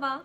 Merhaba,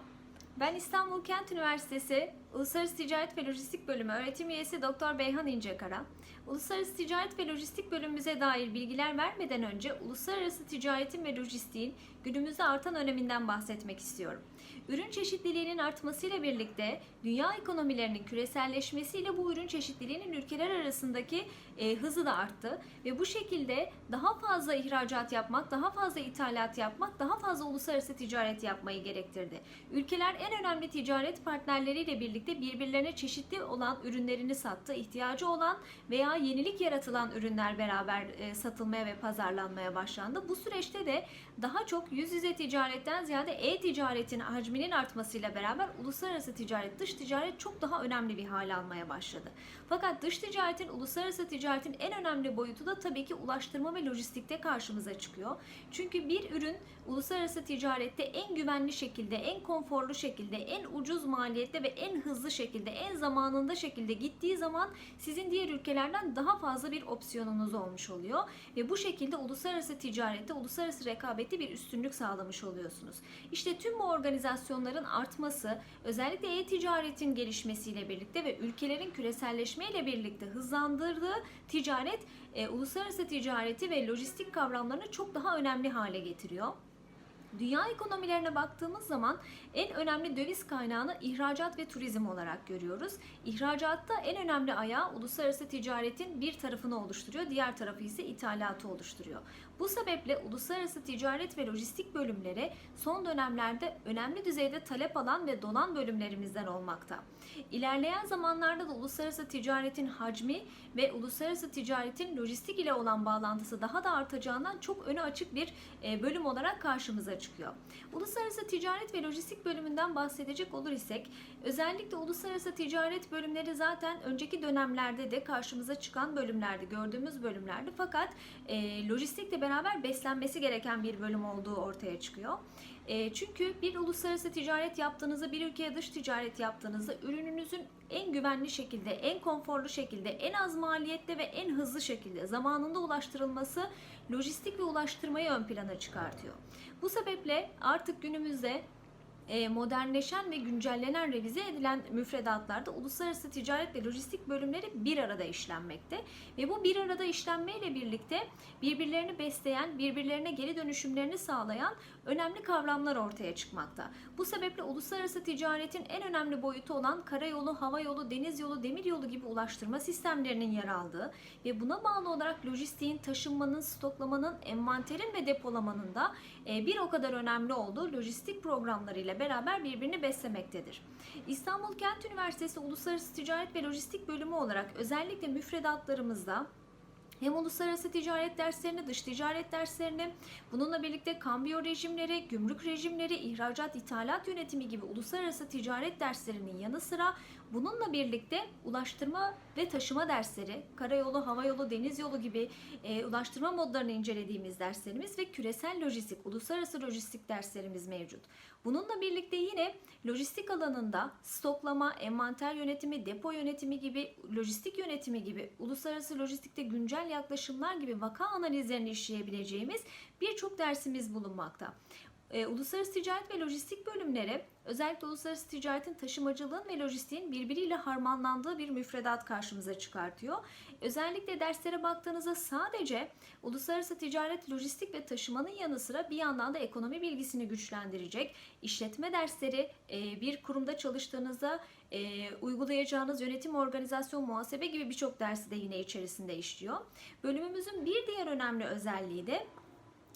ben İstanbul Kent Üniversitesi Uluslararası Ticaret ve Lojistik Bölümü öğretim üyesi Doktor Beyhan İncekara. Uluslararası Ticaret ve Lojistik bölümümüze dair bilgiler vermeden önce uluslararası ticaretin ve lojistiğin günümüzde artan öneminden bahsetmek istiyorum. Ürün çeşitliliğinin artmasıyla birlikte dünya ekonomilerinin küreselleşmesiyle bu ürün çeşitliliğinin ülkeler arasındaki e, hızı da arttı ve bu şekilde daha fazla ihracat yapmak, daha fazla ithalat yapmak, daha fazla uluslararası ticaret yapmayı gerektirdi. Ülkeler en önemli ticaret partnerleriyle birlikte birbirlerine çeşitli olan ürünlerini sattı. İhtiyacı olan veya yenilik yaratılan ürünler beraber e, satılmaya ve pazarlanmaya başlandı. Bu süreçte de daha çok yüz yüze ticaretten ziyade e-ticaretin hacminin artmasıyla beraber uluslararası ticaret, dış ticaret çok daha önemli bir hale almaya başladı. Fakat dış ticaretin, uluslararası ticaretin en önemli boyutu da tabii ki ulaştırma ve lojistikte karşımıza çıkıyor. Çünkü bir ürün uluslararası ticarette en güvenli şekilde, en konforlu şekilde, en ucuz maliyette ve en hızlı şekilde, en zamanında şekilde gittiği zaman sizin diğer ülkelerden daha fazla bir opsiyonunuz olmuş oluyor ve bu şekilde uluslararası ticarette, uluslararası rekabette bir üstünlük sağlamış oluyorsunuz. İşte tüm bu organizasyonların artması, özellikle e-ticaretin gelişmesiyle birlikte ve ülkelerin küreselleşmeyle birlikte hızlandırdığı ticaret, e, uluslararası ticareti ve lojistik kavramlarını çok daha önemli hale getiriyor. Dünya ekonomilerine baktığımız zaman en önemli döviz kaynağını ihracat ve turizm olarak görüyoruz. İhracatta en önemli ayağı uluslararası ticaretin bir tarafını oluşturuyor, diğer tarafı ise ithalatı oluşturuyor. Bu sebeple uluslararası ticaret ve lojistik bölümleri son dönemlerde önemli düzeyde talep alan ve dolan bölümlerimizden olmakta. İlerleyen zamanlarda da uluslararası ticaretin hacmi ve uluslararası ticaretin lojistik ile olan bağlantısı daha da artacağından çok önü açık bir e, bölüm olarak karşımıza çıkıyor. Uluslararası ticaret ve lojistik bölümünden bahsedecek olur isek özellikle uluslararası ticaret bölümleri zaten önceki dönemlerde de karşımıza çıkan bölümlerdi, gördüğümüz bölümlerdi. Fakat e, lojistikle beraber beslenmesi gereken bir bölüm olduğu ortaya çıkıyor. E, çünkü bir uluslararası ticaret yaptığınızda, bir ülkeye dış ticaret yaptığınızda ürününüzün en güvenli şekilde, en konforlu şekilde, en az maliyette ve en hızlı şekilde zamanında ulaştırılması lojistik ve ulaştırmayı ön plana çıkartıyor. Bu sebeple artık günümüzde modernleşen ve güncellenen revize edilen müfredatlarda uluslararası ticaret ve lojistik bölümleri bir arada işlenmekte ve bu bir arada işlenmeyle birlikte birbirlerini besleyen, birbirlerine geri dönüşümlerini sağlayan önemli kavramlar ortaya çıkmakta. Bu sebeple uluslararası ticaretin en önemli boyutu olan karayolu, hava yolu, deniz yolu, demir yolu gibi ulaştırma sistemlerinin yer aldığı ve buna bağlı olarak lojistiğin, taşınmanın, stoklamanın, envanterin ve depolamanın da e, bir o kadar önemli olduğu lojistik programlarıyla beraber birbirini beslemektedir. İstanbul Kent Üniversitesi Uluslararası Ticaret ve Lojistik Bölümü olarak özellikle müfredatlarımızda hem uluslararası ticaret derslerini, dış ticaret derslerini, bununla birlikte kambiyo rejimleri, gümrük rejimleri, ihracat, ithalat yönetimi gibi uluslararası ticaret derslerinin yanı sıra bununla birlikte ulaştırma ve taşıma dersleri, karayolu, havayolu, deniz yolu gibi e, ulaştırma modlarını incelediğimiz derslerimiz ve küresel lojistik, uluslararası lojistik derslerimiz mevcut. Bununla birlikte yine lojistik alanında stoklama, envanter yönetimi, depo yönetimi gibi, lojistik yönetimi gibi, uluslararası lojistikte güncel yaklaşımlar gibi vaka analizlerini işleyebileceğimiz birçok dersimiz bulunmakta. E, uluslararası ticaret ve lojistik bölümleri özellikle uluslararası ticaretin taşımacılığın ve lojistiğin birbiriyle harmanlandığı bir müfredat karşımıza çıkartıyor. Özellikle derslere baktığınızda sadece uluslararası ticaret, lojistik ve taşımanın yanı sıra bir yandan da ekonomi bilgisini güçlendirecek işletme dersleri e, bir kurumda çalıştığınızda e, uygulayacağınız yönetim, organizasyon, muhasebe gibi birçok dersi de yine içerisinde işliyor. Bölümümüzün bir diğer önemli özelliği de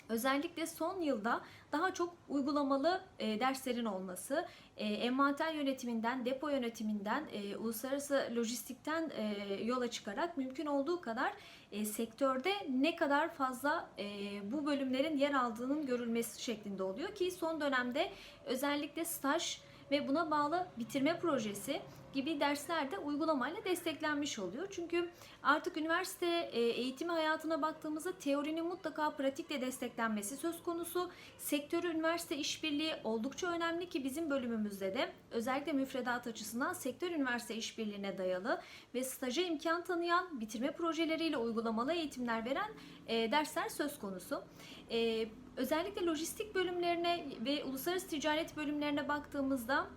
Özellikle son yılda daha çok uygulamalı e, derslerin olması, e, envanter yönetiminden, depo yönetiminden, e, uluslararası lojistikten e, yola çıkarak mümkün olduğu kadar e, sektörde ne kadar fazla e, bu bölümlerin yer aldığının görülmesi şeklinde oluyor ki son dönemde özellikle staj ve buna bağlı bitirme projesi gibi dersler de uygulamayla desteklenmiş oluyor. Çünkü artık üniversite e, eğitimi hayatına baktığımızda teorinin mutlaka pratikle desteklenmesi söz konusu. Sektörü üniversite işbirliği oldukça önemli ki bizim bölümümüzde de özellikle müfredat açısından sektör üniversite işbirliğine dayalı ve staja imkan tanıyan bitirme projeleriyle uygulamalı eğitimler veren e, dersler söz konusu. E, özellikle lojistik bölümlerine ve uluslararası ticaret bölümlerine baktığımızda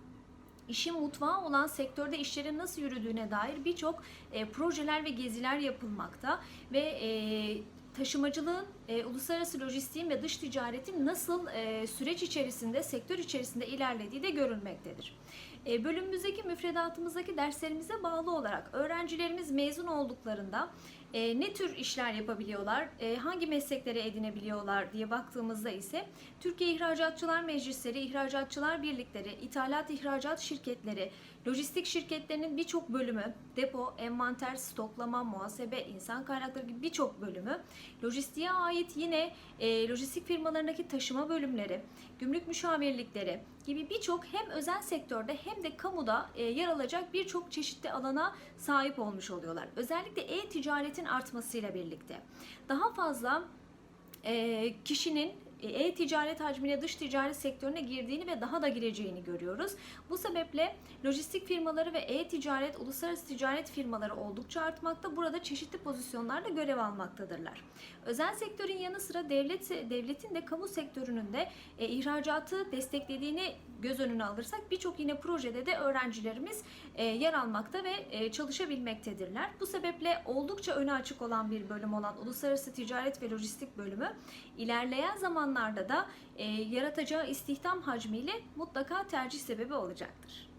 işin mutfağı olan sektörde işlerin nasıl yürüdüğüne dair birçok e, projeler ve geziler yapılmakta ve e, taşımacılığın, e, uluslararası lojistiğin ve dış ticaretin nasıl e, süreç içerisinde, sektör içerisinde ilerlediği de görülmektedir. E, bölümümüzdeki müfredatımızdaki derslerimize bağlı olarak öğrencilerimiz mezun olduklarında e, ne tür işler yapabiliyorlar, e, hangi mesleklere edinebiliyorlar diye baktığımızda ise Türkiye İhracatçılar Meclisleri, İhracatçılar Birlikleri, İthalat İhracat Şirketleri, lojistik şirketlerinin birçok bölümü, depo, envanter, stoklama, muhasebe, insan kaynakları gibi birçok bölümü, lojistiğe ait yine e, lojistik firmalarındaki taşıma bölümleri, gümrük müşavirlikleri gibi birçok hem özel sektörde hem de kamuda e, yer alacak birçok çeşitli alana sahip olmuş oluyorlar. Özellikle e-ticaretin artmasıyla birlikte daha fazla e, kişinin e-ticaret hacmine dış ticaret sektörüne girdiğini ve daha da gireceğini görüyoruz. Bu sebeple lojistik firmaları ve e-ticaret, uluslararası ticaret firmaları oldukça artmakta. Burada çeşitli pozisyonlarda görev almaktadırlar. Özel sektörün yanı sıra devlet devletin de kamu sektörünün de e, ihracatı desteklediğini göz önüne alırsak birçok yine projede de öğrencilerimiz e, yer almakta ve e, çalışabilmektedirler. Bu sebeple oldukça öne açık olan bir bölüm olan Uluslararası Ticaret ve Lojistik bölümü ilerleyen zamanlarda da e, yaratacağı istihdam hacmiyle mutlaka tercih sebebi olacaktır.